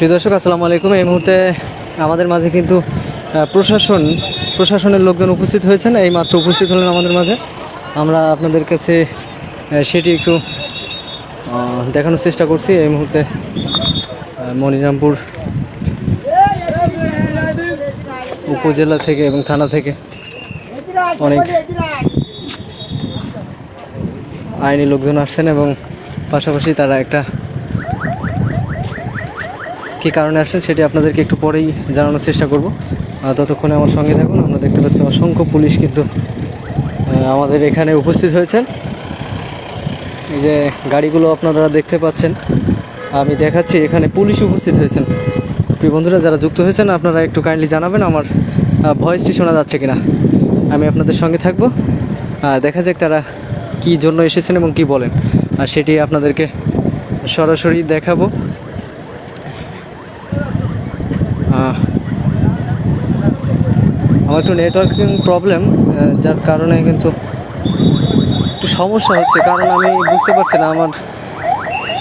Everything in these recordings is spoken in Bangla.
প্রিয় দর্শক, আসসালামু আলাইকুম। এই মুহূর্তে আমাদের মাঝে কিন্তু প্রশাসন, প্রশাসনের লোকজন উপস্থিত হয়েছেন। এই মাত্র উপস্থিত হলেন আমাদের মাঝে। আমরা আপনাদের কাছে সেটি একটু দেখানোর চেষ্টা করছি। এই মুহূর্তে মনিরামপুর উপজেলা থেকে এবং থানা থেকে অনেক আইনি লোকজন আসছেন এবং পাশাপাশি তারা একটা কী কারণে আসছেন সেটি আপনাদেরকে একটু পরেই জানানোর চেষ্টা করব। ততক্ষণে আমার সঙ্গে থাকুন, আমরা দেখতে পাচ্ছি অসংখ্য পুলিশ কিন্তু আমাদের এখানে উপস্থিত হয়েছেন। এই যে গাড়িগুলো আপনারা দেখতে পাচ্ছেন, আমি দেখাচ্ছি, এখানে পুলিশ উপস্থিত হয়েছেন। প্রিয় বন্ধুরা, যারা যুক্ত হয়েছেন, আপনারা একটু কাইন্ডলি জানাবেন আমার ভয়েসটি শোনা যাচ্ছে কিনা। আমি আপনাদের সঙ্গে থাকব। দেখা যাক তারা কি জন্য এসেছেন এবং কি বলেন। আর সেটি আপনাদেরকে সরাসরি দেখাবো। আমার একটু নেটওয়ার্কিং প্রবলেম যার কারণে কিন্তু একটু সমস্যা হচ্ছে। কারণ আমি বুঝতে পারছি না আমার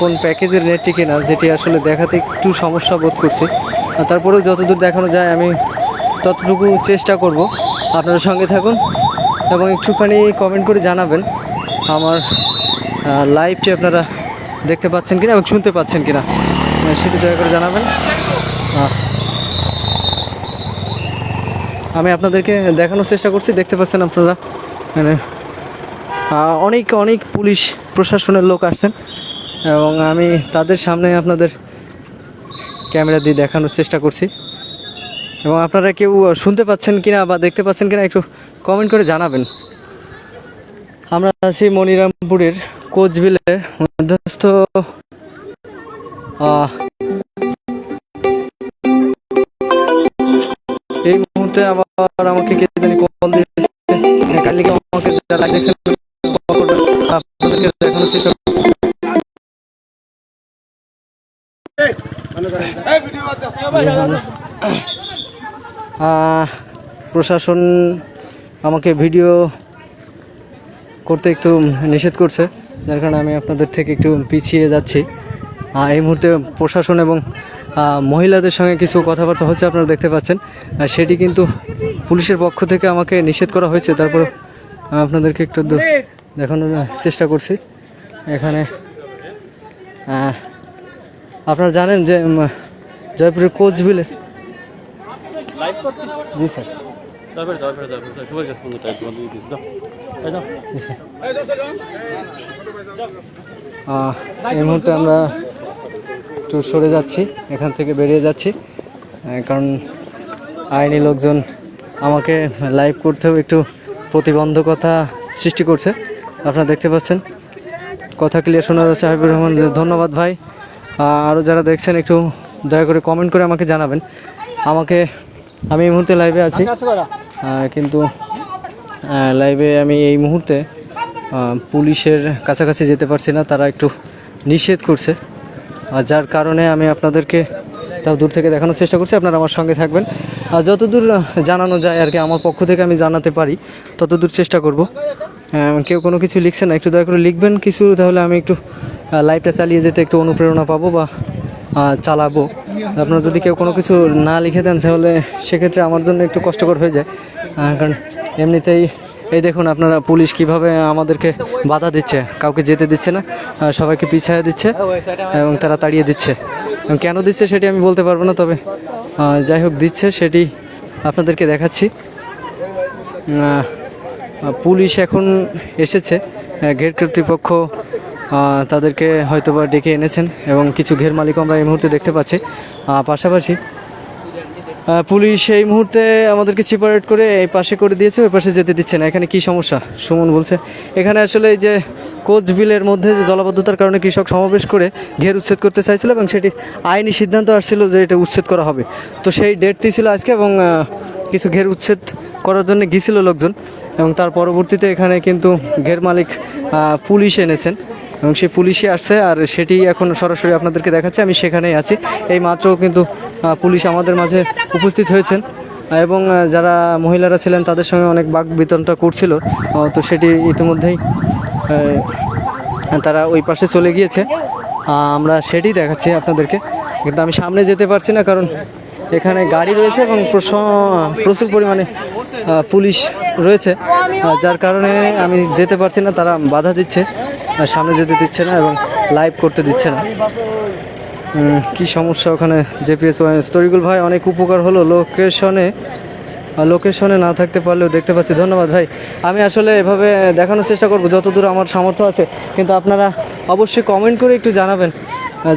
কোন প্যাকেজের নেটটি কিনা, যেটি আসলে দেখাতে একটু সমস্যা বোধ করছি। তারপরেও যতদূর দেখানো যায়, আমি ততটুকু চেষ্টা করব। আপনারা সঙ্গে থাকুন এবং একটুখানি কমেন্ট করে জানাবেন আমার লাইভটি আপনারা দেখতে পাচ্ছেন কিনা এবং শুনতে পাচ্ছেন কিনা। সেটি দয়া করে জানাবেন। আমি আপনাদেরকে দেখানোর চেষ্টা করছি, দেখতে পাচ্ছেন আপনারা? মানে অনেক অনেক পুলিশ প্রশাসনের লোক আসছেন এবং আমি তাদের সামনে আপনাদের ক্যামেরা দিয়ে দেখানোর চেষ্টা করছি। এবং আপনারা কেউ শুনতে পাচ্ছেন কিনা বা দেখতে পাচ্ছেন কিনা একটু কমেন্ট করে জানাবেন। আমরা আছি মনিরামপুরের কোচবিলের মধ্যস্থ মুহূর্তে আবার আমাকে কে জানি কল দিয়েছে কালকে আমাকে যারা দেখছেন আপনাদেরকে চেষ্টা করছি। আহ, প্রশাসন আমাকে ভিডিও করতে একটু নিষেধ করছে যার কারণে আমি আপনাদের থেকে একটু পিছিয়ে যাচ্ছি এই মুহূর্তে প্রশাসন এবং মহিলাদের সঙ্গে কিছু কথাবার্তা হচ্ছে, আপনারা দেখতে পাচ্ছেন। সেটি কিন্তু পুলিশের পক্ষ থেকে আমাকে নিষেধ করা হয়েছে। তারপর আপনাদেরকে একটু দেখানোর চেষ্টা করছি। এখানে আপনারা জানেন যে জয়পুরের কোচবিলে জি, স্যার। এই মুহূর্তে আমরা একটু সরে যাচ্ছি এখান থেকে বেরিয়ে যাচ্ছি। কারণ আইনি লোকজন আমাকে লাইভ করতেও একটু প্রতিবন্ধকতা সৃষ্টি করছে। আপনারা দেখতে পাচ্ছেন কথা ক্লিয়ার শোনা যাচ্ছে হাবিবুর রহমান। ধন্যবাদ ভাই। আরও যারা দেখছেন একটু দয়া করে কমেন্ট করে আমাকে জানাবেন। আমাকে আমি এই মুহূর্তে লাইভে আছি। কিন্তু লাইভে আমি এই মুহূর্তে পুলিশের কাছাকাছি যেতে পারছি না তারা একটু নিষেধ করছে। আর যার কারণে আমি আপনাদেরকে তাও দূর থেকে দেখানোর চেষ্টা করছি। আপনারা আমার সঙ্গে থাকবেন। আর যতদূর জানানো যায় আর কি, আমার পক্ষ থেকে আমি জানাতে পারি, ততদূর চেষ্টা করব। কেউ কোনো কিছু লিখছে না, একটু দয়া করে লিখবেন কিছু, তাহলে আমি একটু লাইভটা চালিয়ে যেতে একটু অনুপ্রেরণা পাবো বা চালাবো। আপনারা যদি কেউ কোনো কিছু না লিখে দেন, তাহলে সেক্ষেত্রে আমার জন্য একটু কষ্টকর হয়ে যায়। কারণ এমনিতেই এই দেখুন, আপনারা পুলিশ কীভাবে আমাদেরকে বাধা দিচ্ছে, কাউকে যেতে দিচ্ছে না সবাইকে পিছিয়ে দিচ্ছে এবং তারা তাড়িয়ে দিচ্ছে। কেন দিচ্ছে সেটি আমি বলতে পারব না, তবে যাই হোক, দিচ্ছে সেটি আপনাদেরকে দেখাচ্ছি। পুলিশ এখন এসেছে ঘের কর্তৃপক্ষ তাদেরকে হয়তোবা ডেকে এনেছেন এবং কিছু ঘের মালিক আমরা এই মুহূর্তে দেখতে পাচ্ছি। পাশাপাশি পুলিশ এই মুহূর্তে আমাদেরকে সেপারেট করে এই পাশে করে দিয়েছে, ওই পাশে যেতে দিচ্ছে না। এখানে কি সমস্যা? সুমন বলছে, এখানে আসলে এই যে কোচ বিলের মধ্যে যে জলাবদ্ধতার কারণে কৃষক সমাবেশ করে ঘের উচ্ছেদ করতে চাইছিল এবং সেটি আইনি সিদ্ধান্ত আসছিল যে এটা উচ্ছেদ করা হবে। তো সেই ডেটটি ছিল আজকে এবং কিছু ঘের উচ্ছেদ করার জন্য গিয়েছিল লোকজন এবং তার পরবর্তীতে এখানে কিন্তু ঘের মালিক পুলিশ এনেছেন এবং সেই পুলিশই আসছে আর সেটি এখন সরাসরি আপনাদেরকে দেখাচ্ছে। আমি সেখানেই আছি। এই মাত্র কিন্তু পুলিশ আমাদের মাঝে উপস্থিত হয়েছেন। এবং যারা মহিলারা ছিলেন তাদের সঙ্গে অনেক বাক বিতরণটা করছিল। তো সেটি ইতিমধ্যেই তারা ওই পাশে চলে গিয়েছে। আমরা সেটি দেখাচ্ছি আপনাদেরকে। কিন্তু আমি সামনে যেতে পারছি না কারণ এখানে গাড়ি রয়েছে এবং প্রচুর পরিমাণে পুলিশ রয়েছে। যার কারণে আমি যেতে পারছি না। তারা বাধা দিচ্ছে সামনে যেতে দিচ্ছে না এবং লাইভ করতে দিচ্ছে না। কি সমস্যা ওখানে জেপিএস তরিকুল ভাই, অনেক উপকার হলো লোকেশনে লোকেশনে না থাকতে পারলেও দেখতে পাচ্ছি। ধন্যবাদ ভাই। আমি আসলে এভাবে দেখানোর চেষ্টা করব, যতদূর আমার সামর্থ্য আছে। কিন্তু আপনারা অবশ্যই কমেন্ট করে একটু জানাবেন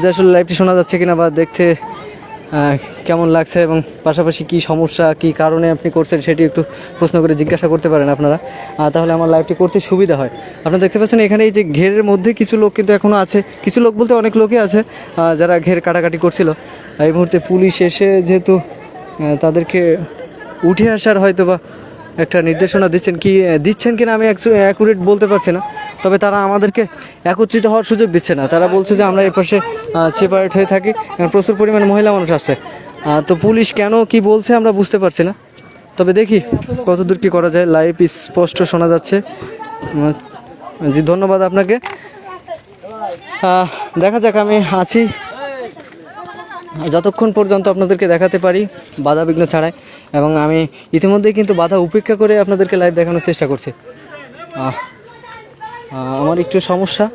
যে আসলে লাইভটি শোনা যাচ্ছে কিনা বা দেখতে কেমন লাগছে এবং পাশাপাশি কি সমস্যা, কি কারণে আপনি করছেন সেটি একটু প্রশ্ন করে জিজ্ঞাসা করতে পারেন আপনারা। তাহলে আমার লাইভটি করতে সুবিধা হয়। আপনারা দেখতে পাচ্ছেন এখানে এই যে ঘেরের মধ্যে কিছু লোক কিন্তু এখনও আছে। কিছু লোক বলতে অনেক লোকই আছে যারা ঘের কাটাকাটি করছিল। এই মুহূর্তে পুলিশ এসে যেহেতু তাদেরকে উঠে আসার হয়তো বা একটা নির্দেশনা দিচ্ছেন কি দিচ্ছেন কিনা আমি অ্যাকুরেট বলতে পারছি না। তবে তারা আমাদেরকে একত্রিত হওয়ার সুযোগ দিচ্ছে না। তারা বলছে যে আমরা এই পাশে সেপারেট হয়ে থাকি। প্রচুর পরিমাণে মহিলা মানুষ আছে। তো পুলিশ কেন কি বলছে আমরা বুঝতে পারছি না। তবে দেখি কতদূর কি করা যায়। লাইভ স্পষ্ট শোনা যাচ্ছে। জি, ধন্যবাদ আপনাকে। দেখা যাক, আমি আছি। যতক্ষণ পর্যন্ত আপনাদেরকে দেখাতে পারি বাধা বিঘ্ন ছাড়াই, এবং আমি ইতিমধ্যেই কিন্তু বাধা উপেক্ষা করে আপনাদেরকে লাইভ দেখানোর চেষ্টা করছি। আমার একটু সমস্যা।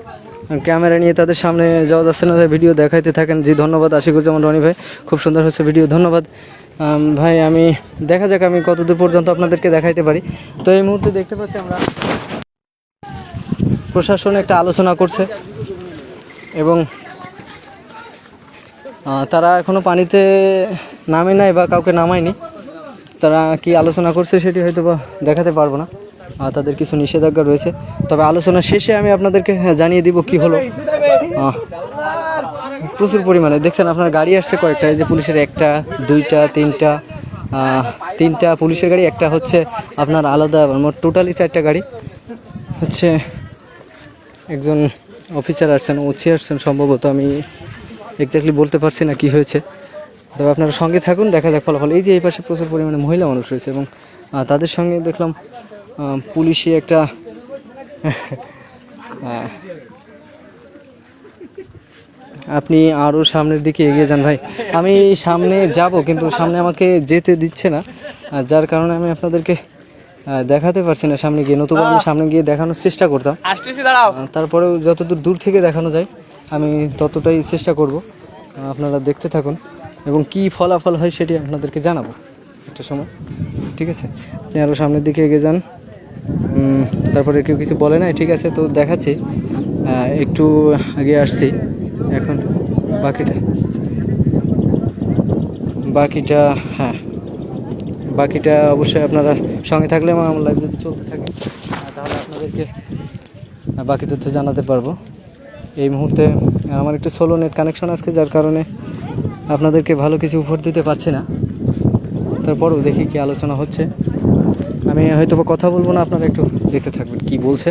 ক্যামেরা নিয়ে তাদের সামনে যাওয়া যাচ্ছে না ভিডিও দেখাইতে থাকেন। জি, ধন্যবাদ, আশিকুজ্জামান, রনি ভাই। খুব সুন্দর হচ্ছে ভিডিও ধন্যবাদ। ভাই, আমি, দেখা যাক আমি কতদূর পর্যন্ত আপনাদেরকে দেখাইতে পারি। তো এই মুহূর্তে দেখতে পাচ্ছি আমরা প্রশাসন একটা আলোচনা করছে, এবং তারা এখনও পানিতে নামে নাই বা কাউকে নামায়নি। তারা কি আলোচনা করছে সেটি হয়তো বা দেখাতে পারব না। তাদের কিছু নিষেধাজ্ঞা রয়েছে। তবে আলোচনা শেষে আমি আপনাদেরকে হ্যাঁ, জানিয়ে দিব কি হলো। প্রচুর পরিমাণে। দেখছেন আপনার গাড়ি আসছে কয়েকটা। এই যে পুলিশের একটা দুইটা তিনটা তিনটা পুলিশের গাড়ি একটা হচ্ছে আপনার আলাদা মোট টোটালি চারটা গাড়ি। হচ্ছে একজন অফিসার আসছেন ওসি আসছেন সম্ভবত আমি এক্স্যাক্টলি বলতে পারছি না কি হয়েছে। তবে আপনারা সঙ্গে থাকুন দেখা যাক ফলাফল। এই যে এই পাশে প্রচুর পরিমাণে মহিলা মানুষ রয়েছে এবং তাদের সঙ্গে দেখলাম পুলিশি একটা আপনি আরও সামনের দিকে এগিয়ে যান ভাই। আমি সামনে যাব কিন্তু সামনে আমাকে যেতে দিচ্ছে না। যার কারণে আমি আপনাদেরকে দেখাতে পারছি না সামনে গিয়ে। নতুবা আমি সামনে গিয়ে দেখানোর চেষ্টা করতাম। তারপরেও যতদূর দূর থেকে দেখানো যায় আমি ততটাই চেষ্টা করব আপনারা দেখতে থাকুন এবং কি ফলাফল হয় সেটি আপনাদেরকে জানাব একটা সময়, ঠিক আছে? আপনি আরও সামনের দিকে এগিয়ে যান। তারপরে কেউ কিছু বলে না ঠিক আছে? তো দেখাচ্ছি একটু আগে আসছি, এখন বাকিটা। বাকিটা হ্যাঁ বাকিটা অবশ্যই আপনারা সঙ্গে থাকলে আমার লাইভ যদি চলতে থাকে, তাহলে আপনাদেরকে বাকি তথ্য জানাতে পারব। এই মুহূর্তে আমার একটু সোলো নেট কানেকশন আজকে, যার কারণে আপনাদেরকে ভালো কিছু উপহার দিতে পারছি না। তারপরও দেখি কি আলোচনা হচ্ছে। আমি হয়তো কথা বলব না, আপনারা একটু দেখতে থাকবেন কি বলছে।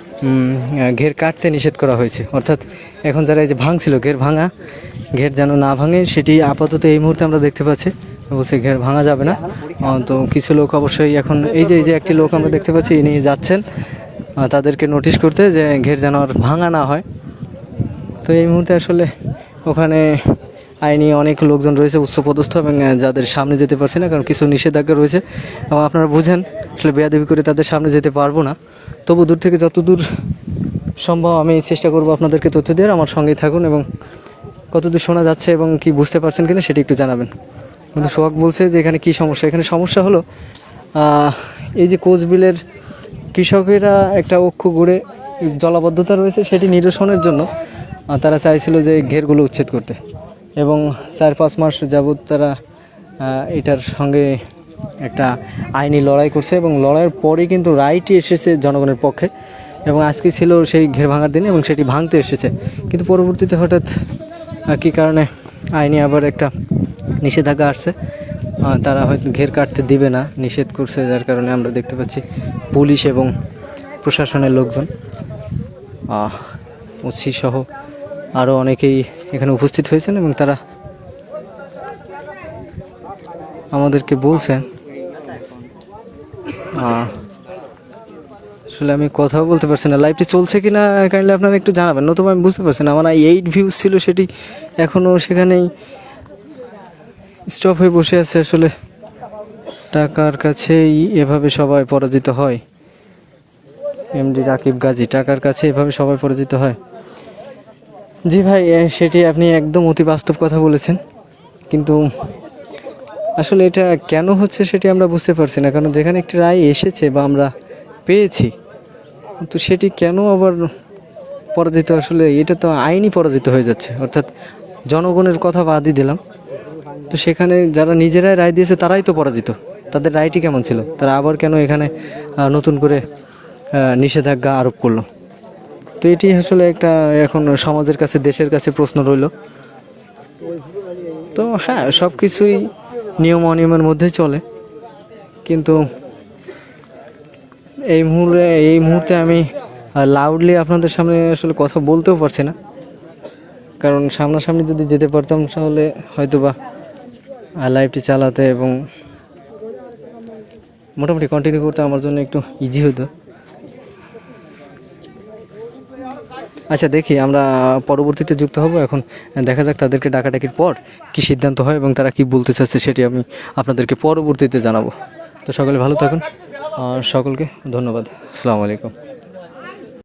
ঘের কাটতে নিষেধ করা হয়েছে। অর্থাৎ এখন যারা এই যে ভাঙছিল, ঘের ভাঙা, ঘের যেন না ভাঙে, সেটি আপাতত এই মুহূর্তে আমরা দেখতে পাচ্ছি। বলছে ঘের ভাঙা যাবে না। তো কিছু লোক অবশ্যই এখন এই যে এই যে একটি লোক আমরা দেখতে পাচ্ছি, ইনি যাচ্ছেন। তাদেরকে নোটিশ করতে যে ঘের যেন আর ভাঙা না হয়। তো এই মুহূর্তে আসলে ওখানে আইনি অনেক লোকজন রয়েছে, উচ্চপদস্থ এবং যাদের সামনে যেতে পারছি না, কারণ কিছু নিষেধাজ্ঞা রয়েছে। এবং আপনারা বুঝেন, আসলে বেয়াদবি করে তাদের সামনে যেতে পারব না। তবু দূর থেকে যত দূর সম্ভব আমি চেষ্টা করব আপনাদেরকে তথ্য দেওয়ার। আমার সঙ্গেই থাকুন এবং কতদূর শোনা যাচ্ছে এবং কি বুঝতে পারছেন কিনা সেটি একটু জানাবেন। কিন্তু সোহাগ বলছে যে এখানে কি সমস্যা? এখানে সমস্যা হলো এই যে কোচবিলের কৃষকেরা একটা অক্ষ গড়ে জলাবদ্ধতা রয়েছে সেটি নিরসনের জন্য তারা চাইছিল যে ঘেরগুলো উচ্ছেদ করতে। এবং চার পাঁচ মাস যাবৎ তারা এটার সঙ্গে একটা আইনি লড়াই করছে এবং লড়াইয়ের পরে কিন্তু রায়টি এসেছে জনগণের পক্ষে এবং আজকে ছিল সেই ঘের ভাঙার দিন এবং সেটি ভাঙতে এসেছে। কিন্তু পরবর্তীতে হঠাৎ কী কারণে আইনি আবার একটা নিষেধাজ্ঞা আসছে? তারা হয়তো ঘের কাটতে দিবে না, নিষেধ করছে, যার কারণে আমরা দেখতে পাচ্ছি পুলিশ এবং প্রশাসনের লোকজন। ওসি সহ আরও অনেকেই এখানে উপস্থিত হয়েছেন এবং তারা আমাদেরকে বলছেন আসলে আমি কথাও বলতে পারছি না। লাইভটি চলছে কি না কাইন্ডলি আপনারা একটু জানাবেন। নতুবা আমি বুঝতে পারছি না। আমার এইট ভিউজ ছিল, সেটি এখনও সেখানেই স্টপ হয়ে বসে আছে। আসলে টাকার কাছেই এভাবে সবাই পরাজিত হয়। এমডি রাকিব গাজী, টাকার কাছে এভাবে সবাই পরাজিত হয়। জি ভাই সেটি আপনি একদম অতি বাস্তব কথা বলেছেন। কিন্তু আসলে এটা কেন হচ্ছে সেটি আমরা বুঝতে পারছি না, কারণ যেখানে একটি রায় এসেছে বা আমরা পেয়েছি, তো সেটি কেন আবার পরাজিত? আসলে এটা তো আইনি পরাজিত হয়ে যাচ্ছে, অর্থাৎ জনগণের কথা বাদই দিলাম। তো সেখানে যারা নিজেরাই রায় দিয়েছে তারাই তো পরাজিত। তাদের রায়টি কেমন ছিল? তারা আবার কেন এখানে নতুন করে নিষেধাজ্ঞা আরোপ করল? তো এটি আসলে একটা এখন সমাজের কাছে, দেশের কাছে প্রশ্ন রইল। তো হ্যাঁ সব কিছুই নিয়ম অনিয়মের মধ্যেই চলে। কিন্তু এই মুহূর্তে এই মুহূর্তে আমি লাউডলি আপনাদের সামনে আসলে কথা বলতেও পারছি না। কারণ সামনাসামনি যদি যেতে পারতাম, তাহলে হয়তো বা লাইভটি চালাতে এবং মোটামুটি কন্টিনিউ করতে আমার জন্য একটু ইজি হতো। আচ্ছা দেখি, আমরা পরবর্তীতে যুক্ত হব। এখন দেখা যাক তাদেরকে ডাকাডাকির পর কি সিদ্ধান্ত হয় এবং তারা কি বলতে চাচ্ছে সেটি আমি আপনাদেরকে পরবর্তীতে জানাব। তো সকলে ভালো থাকুন। আর সকলকে ধন্যবাদ। আসসালামু আলাইকুম।